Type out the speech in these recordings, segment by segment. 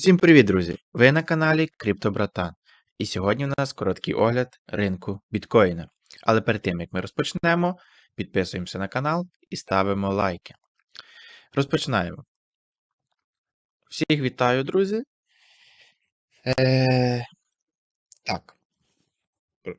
Усім привіт, друзі! Ви на каналі Криптобратан. І сьогодні у нас короткий огляд ринку біткоїна. Але перед тим як ми розпочнемо, підписуємося на канал і ставимо лайки. Розпочинаємо. Всіх вітаю, друзі. Е, Так.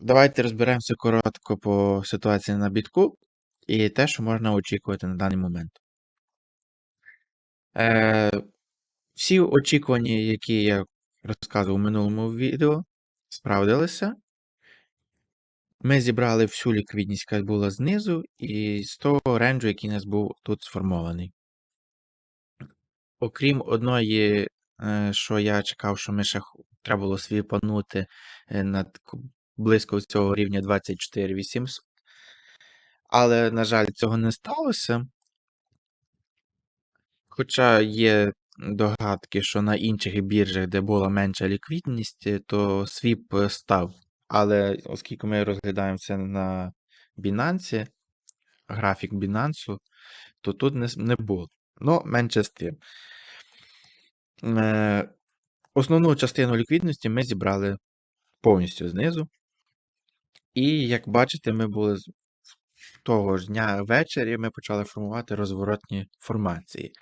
Давайте розберемося коротко по ситуації на бітку і те, що можна очікувати на даний момент. Е, всі очікування, які я розказував у минулому відео, справдилися. Ми зібрали всю ліквідність, яка була знизу, і з того ренджу, який у нас був тут сформований. Окрім одної, е, що я чекав, що ми ще треба було свіпанути е, над близько цього рівня 24 800. Але, на жаль, цього не сталося. Хоча є догадки, що на інших біржах, де була менша ліквідність, е, то свіп е, став. Але оскільки ми розглядаємо це на Binance, графік Binance, то тут не, не було. Ну, менше з тим. Е, Основну частину ліквідності ми зібрали повністю знизу. І, як бачите, ми були того ж дня ввечері ми почали формувати розворотні формації.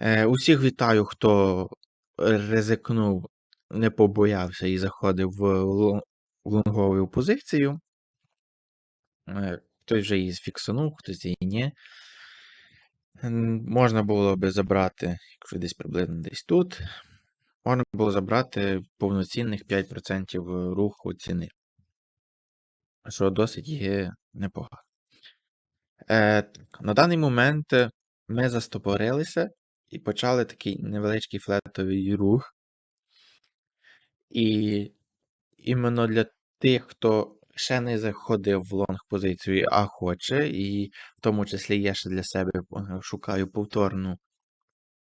Е, Усіх вітаю, хто ризикнув, не побоявся і заходив в лонгову позицію. Е, Хтось вже її зфіксанув, хтось її ні. Можна було би забрати, якщо десь приблизно десь тут, можна було забрати повноцінних 5% руху ціни, що досить є непогано. Е, На даний момент ми застопорилися і почали такий невеличкий флетовий рух. І іменно для тих, хто ще не заходив в лонг позицію, а хоче, і в тому числі я ще для себе е, шукаю повторну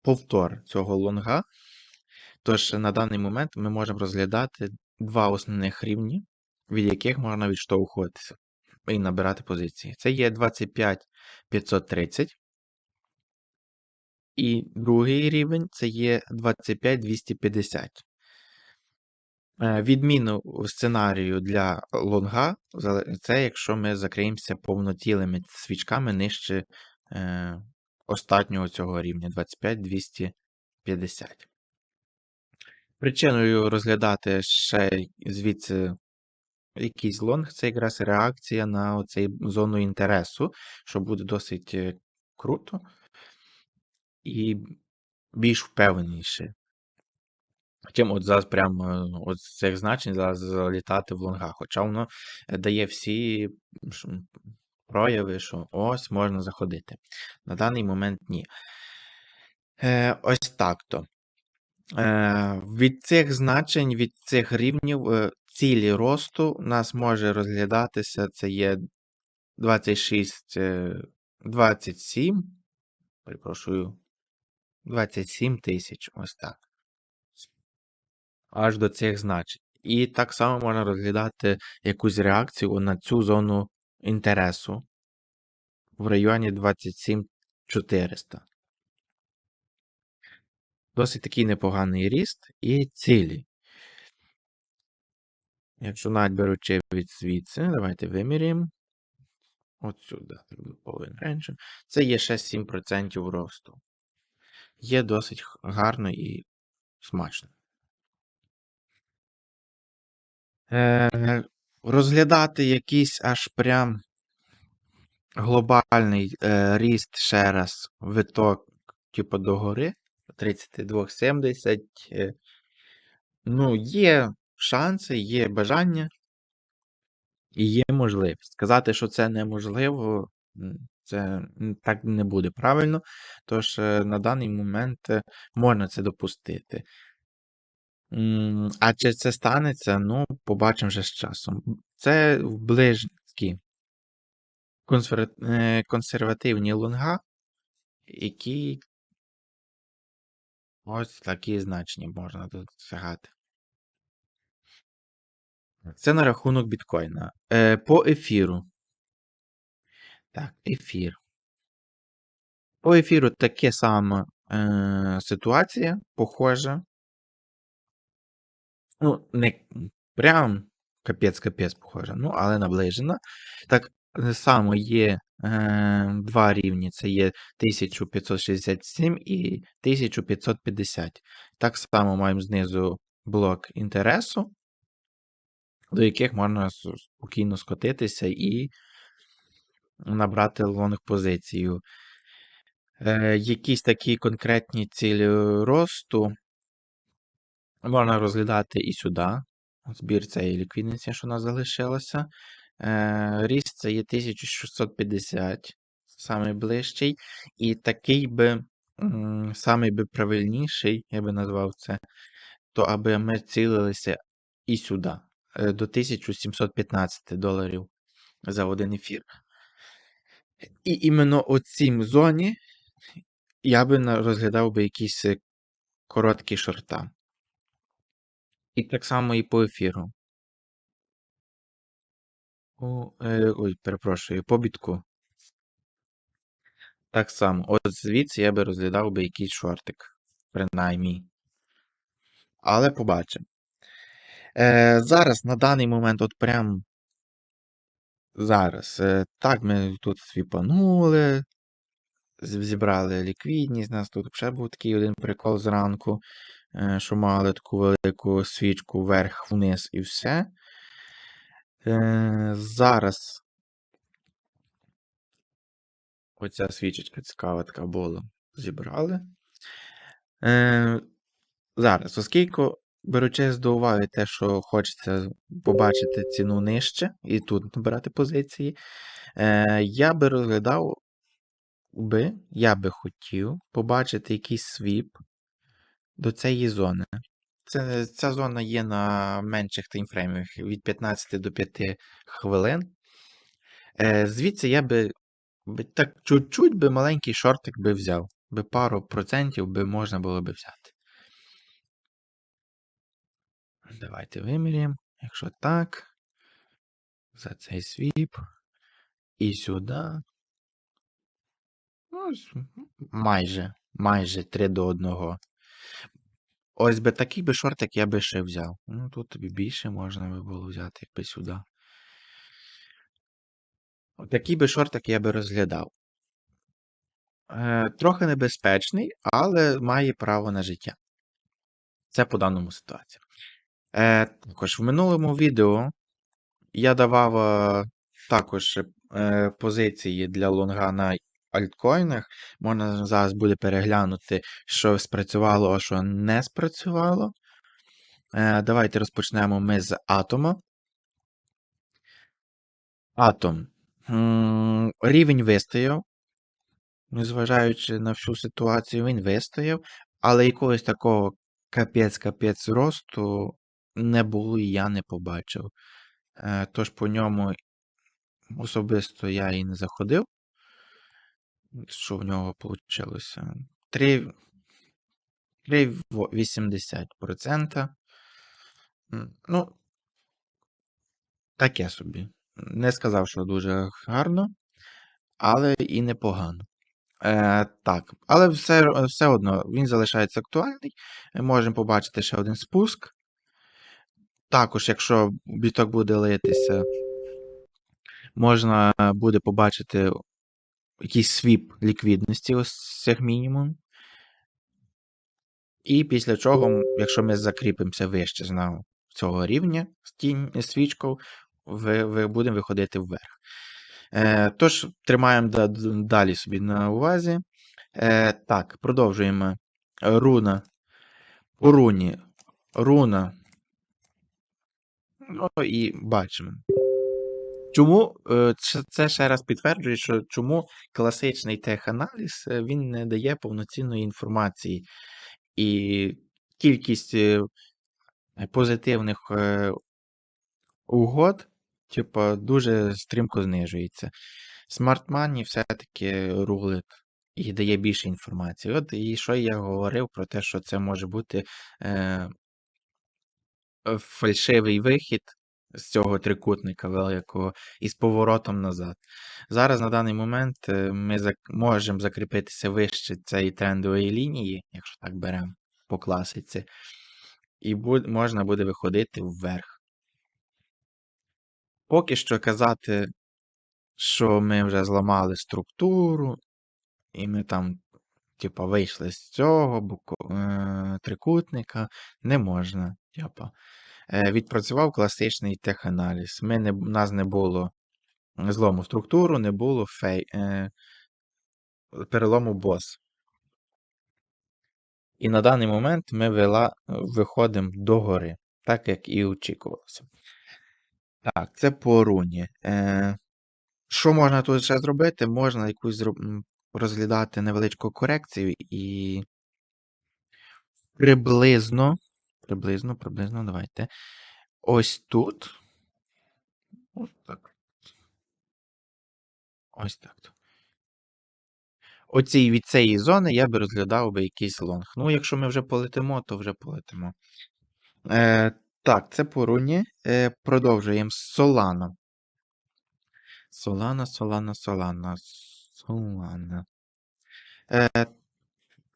повтор цього лонга. Тож на даний момент ми можемо розглядати два основних рівні, від яких можна відштовхуватися і набирати позиції. Це є 25 530. І другий рівень це є 25-250. Е, відміну сценарію для лонга це якщо ми закриємося повнотілими свічками нижче е, останнього цього рівня 25-250. Причиною розглядати ще звідси якийсь лонг це якраз реакція на цей зону інтересу, що буде досить е, круто і більш впевненіше. Чим от зараз прямо от з цих значень зараз залітати в лонга. Хоча воно е, дає всі прояви, що ось можна заходити. На даний момент ні. Е, Ось так то. Е, Від цих значень, від цих рівнів е, цілі росту у нас може розглядатися. Це є 26, 27. Е, перепрошую, 27 тисяч. Ось так. Аж до цих значень. І так само можна розглядати якусь реакцію на цю зону інтересу в районі 27400. Досить такий непоганий ріст і цілі. Якщо навіть беручи від звідси, давайте виміряємо. От сюди, менше. Це є ще 7% росту. Є досить гарно і смачно. Е, Розглядати якийсь аж прям глобальний е, ріст ще раз виток, типу, догори 32,70. Е, ну, є шанси, є бажання і є можливість. Сказати, що це неможливо, це так не буде правильно. Тож е, на даний момент е, можна це допустити. А чи це станеться, ну, побачимо вже з часом. Це в ближні е, консервативні лонга, які ось такі значення можна досягати. Це на рахунок біткоїна. По ефіру. Так, ефір. По ефіру таке саме е, ситуація, похожа. Ну, не прям капець-капець похожа, ну, але наближена. Так е, само є е, два рівні: це є 1567 і 1550. Так само маємо знизу блок інтересу, до яких можна спокійно скотитися і набрати лонг позицію. Е, якісь такі конкретні цілі росту можна розглядати і сюди. Збір цієї ліквідності, що у нас залишилося. Е, ріст це є 1650, самий ближчий. І такий би, самий би правильніший, я би назвав це, то аби ми цілилися і сюди, е, до 1715 доларів за один ефір. І іменно у цій зоні я би розглядав би якісь е, короткі шорта. І так само і по ефіру. О, е, ой, перепрошую, по бітку. Так само. От звідси я би розглядав би якийсь шортик, принаймні. Але побачимо. Е, зараз, на даний момент, от прям зараз. Е, так, ми тут свіпанули, зібрали ліквідність. У нас тут ще був такий один прикол зранку, е, що мали таку велику свічку вверх-вниз і все. Е, зараз. Оця свічечка цікава така була. Зібрали. Зараз, оскільки беручи до уваги те, що хочеться побачити ціну нижче і тут набирати позиції, е, я би розглядав би, я би хотів побачити якийсь свіп до цієї зони. Це, ця зона є на менших таймфреймах від 15 до 5 хвилин. Е, звідси я би, так чуть-чуть би маленький шортик би взяв, би пару процентів би можна було би взяти. Давайте виміряємо. Якщо так, за цей свіп. І сюди. Ну, ось, майже, майже 3 до 1. Ось би такий би шортик я би ще взяв. Ну, тут більше можна би було взяти, якби сюди. Такий би шортик я би розглядав. Е, трохи небезпечний, але має право на життя. Це по даному ситуації. Е, також в минулому відео я давав е, також е, позиції для лонга на альткоїнах. Можна зараз буде переглянути, що спрацювало, а що не спрацювало. Е, давайте розпочнемо ми з атома. Атом. Рівень вистояв. Незважаючи на всю ситуацію, він вистояв, але якогось такого капець-капець росту не було і я не побачив. Е, Тож по ньому особисто я і не заходив. Що в нього вийшло? 3,80%. Ну, таке собі. Не сказав, що дуже гарно, але і непогано. Е, так, але все, все одно він залишається актуальний. Можемо побачити ще один спуск. Також, якщо біток буде литися, можна буде побачити якийсь свіп ліквідності, ось цих мінімум. І після чого, якщо ми закріпимося вище знову цього рівня з свічкою, ви, ви будемо виходити вверх. Е, тож, тримаємо да- далі собі на увазі. Е, так, продовжуємо. Руна. У руні. Руна. Ну і бачимо. Чому е, це- ще раз підтверджує, що чому класичний теханаліз е, він не дає повноцінної інформації. І кількість е, позитивних угод, типу, дуже стрімко знижується. Smart Money все-таки рулить і дає більше інформації. От і що я говорив про те, що це може бути фальшивий вихід з цього трикутника великого із поворотом назад. Зараз на даний момент е, ми зак- можемо закріпитися вище цієї трендової лінії, якщо так беремо по класиці. і бу- можна буде виходити вверх. Поки що казати, що ми вже зламали структуру, і ми там, типа, вийшли з цього буко- е, трикутника, не можна. Типа. Е, відпрацював класичний теханаліз. Ми не, у нас не було злому структуру, не було фей, е, перелому бос. І на даний момент ми вела, виходимо догори, так як і очікувалося. Так, це по руні. Е, що можна тут ще зробити? Можна якусь зроб... розглядати невеличку корекцію і приблизно, приблизно, приблизно, давайте. Ось тут. Ось так. Ось так. Оцій від цієї зони я би розглядав би якийсь лонг. Ну, якщо ми вже полетимо, то вже полетимо. Е, так, це по руні. Е, продовжуємо з. Solana, Solana, Solana, Solana. Е,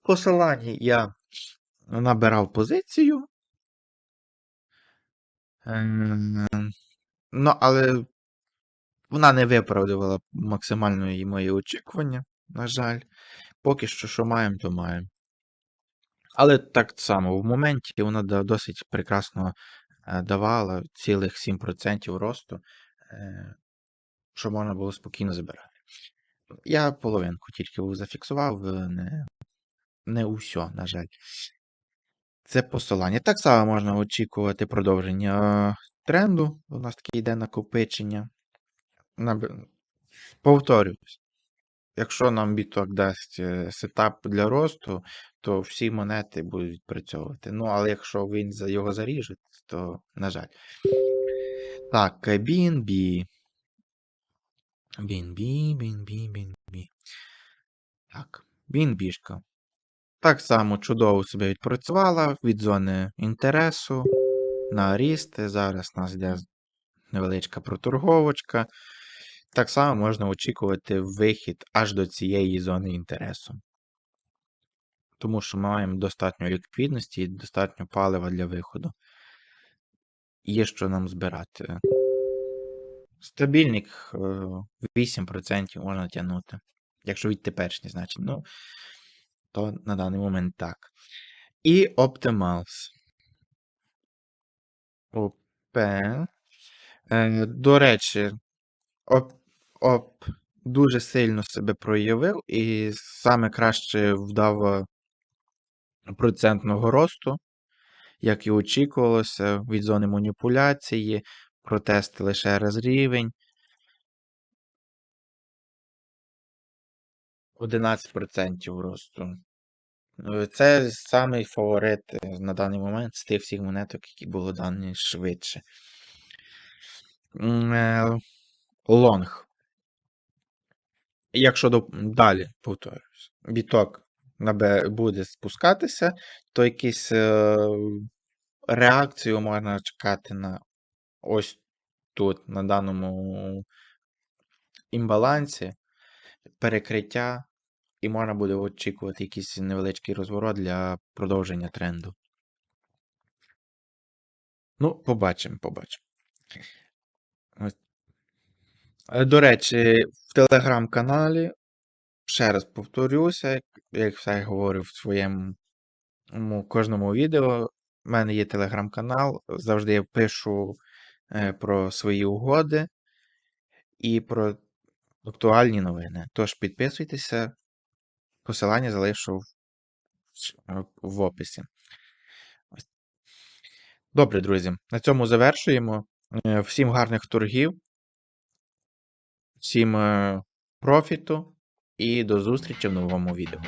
по Solana я набирав позицію. Е, ну, але вона не виправдувала максимально і мої очікування, на жаль. Поки що, що маємо, то маємо. Але так само в моменті вона досить прекрасно е, давала цілих 7% росту, е, що можна було спокійно забирати. Я половинку тільки зафіксував, е, не, не усьо, на жаль. Це посилання. Так само можна очікувати продовження е, тренду. У нас таке йде накопичення. Повторюсь, якщо нам біток дасть е, сетап для росту, то всі монети будуть відпрацьовувати. Ну, але якщо він його заріже, то, на жаль. Так, е, BNB. BNB, BNB, BNB. Так, BNB-шка. Так само чудово себе відпрацювала від зони інтересу на ріст. Зараз у нас йде невеличка проторговочка. Так само можна очікувати вихід аж до цієї зони інтересу. Тому що ми маємо достатньо ліквідності і достатньо палива для виходу. Є що нам збирати. Стабільник е, 8% можна тягнути. Якщо від теперішніх значень. Ну, то на даний момент так. І Optimals. ОП. Е, До речі, ОП, ОП дуже сильно себе проявив і саме краще вдав процентного росту, як і очікувалося, від зони маніпуляції, протести лише раз рівень. 11% росту. Е, Це самий фаворит е, на даний момент з тих всіх монеток, які було дані швидше. Е, Лонг. Якщо до... далі, повторюсь, біток буде спускатися, то якісь е, реакцію можна чекати на ось тут, на даному імбалансі, перекриття, і можна буде очікувати якийсь невеличкий розворот для продовження тренду. Ну, побачимо, побачимо. Е, До речі, в телеграм-каналі, ще раз повторюся, як, все говорю в своєму кожному відео, в мене є телеграм-канал, завжди я пишу е, про свої угоди і про актуальні новини. Тож підписуйтеся, посилання залишу в, в- в описі. Добре, друзі, на цьому завершуємо. Е, Всім гарних торгів, всім е, профіту і до зустрічі в новому відео.